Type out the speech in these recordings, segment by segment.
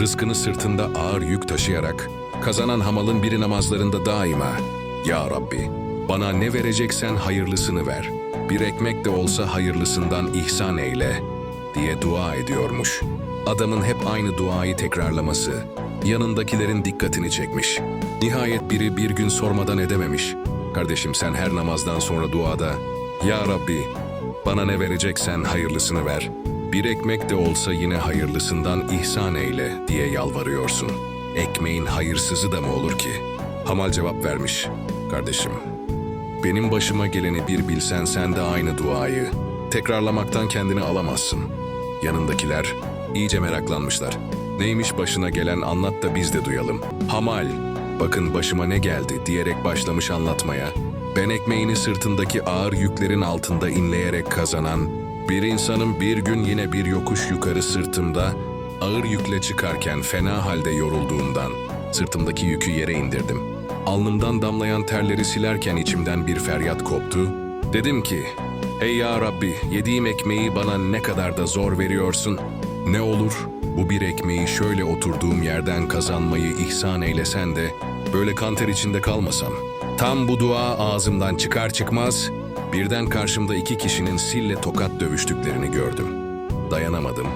Rızkını sırtında ağır yük taşıyarak, kazanan hamalın biri namazlarında daima, Ya Rabbi, bana ne vereceksen hayırlısını ver. Bir ekmek de olsa hayırlısından ihsan eyle, diye dua ediyormuş. Adamın hep aynı duayı tekrarlaması, yanındakilerin dikkatini çekmiş. Nihayet biri bir gün sormadan edememiş. Kardeşim sen her namazdan sonra duada, Ya Rabbi, bana ne vereceksen hayırlısını ver. Bir ekmek de olsa yine hayırlısından ihsan eyle diye yalvarıyorsun. Ekmeğin hayırsızı da mı olur ki? Hamal cevap vermiş. Kardeşim, benim başıma geleni bir bilsen sen de aynı duayı. Tekrarlamaktan kendini alamazsın. Yanındakiler iyice meraklanmışlar. Neymiş başına gelen anlat da biz de duyalım. Hamal, bakın başıma ne geldi diyerek başlamış anlatmaya. Ben ekmeğini sırtındaki ağır yüklerin altında inleyerek kazanan, bir insanın bir gün yine bir yokuş yukarı sırtımda ağır yükle çıkarken fena halde yorulduğumdan sırtımdaki yükü yere indirdim. Alnımdan damlayan terleri silerken içimden bir feryat koptu. Dedim ki, Hey ya Rabbi, yediğim ekmeği bana ne kadar da zor veriyorsun. Ne olur bu bir ekmeği şöyle oturduğum yerden kazanmayı ihsan eylesen de böyle kanter içinde kalmasam. Tam bu dua ağzımdan çıkar çıkmaz birden karşımda iki kişinin sille tokat dövüştüklerini gördüm. Dayanamadım.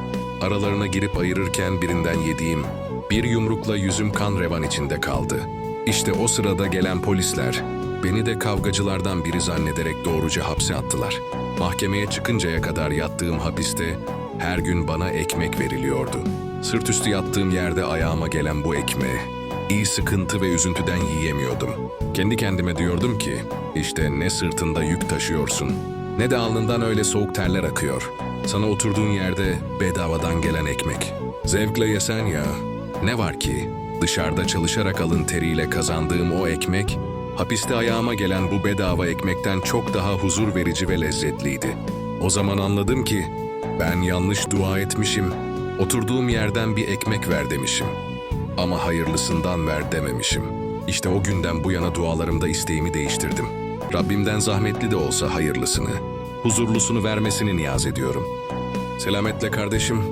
Aralarına girip ayırırken birinden yediğim bir yumrukla yüzüm kan revan içinde kaldı. İşte o sırada gelen polisler beni de kavgacılardan biri zannederek doğruca hapse attılar. Mahkemeye çıkıncaya kadar yattığım hapiste her gün bana ekmek veriliyordu. Sırt üstü yattığım yerde ayağıma gelen bu ekmeği iyi sıkıntı ve üzüntüden yiyemiyordum. Kendi kendime diyordum ki işte ne sırtında yük taşıyorsun ne de alnından öyle soğuk terler akıyor. Sana oturduğun yerde bedavadan gelen ekmek. Zevkle yesen ya. Ne var ki dışarıda çalışarak alın teriyle kazandığım o ekmek, hapiste ayağıma gelen bu bedava ekmekten çok daha huzur verici ve lezzetliydi. O zaman anladım ki ben yanlış dua etmişim. Oturduğum yerden bir ekmek ver demişim. Ama hayırlısından ver dememişim. İşte o günden bu yana dualarımda isteğimi değiştirdim. Rabbimden zahmetli de olsa hayırlısını, huzurlusunu vermesini niyaz ediyorum. Selametle kardeşim,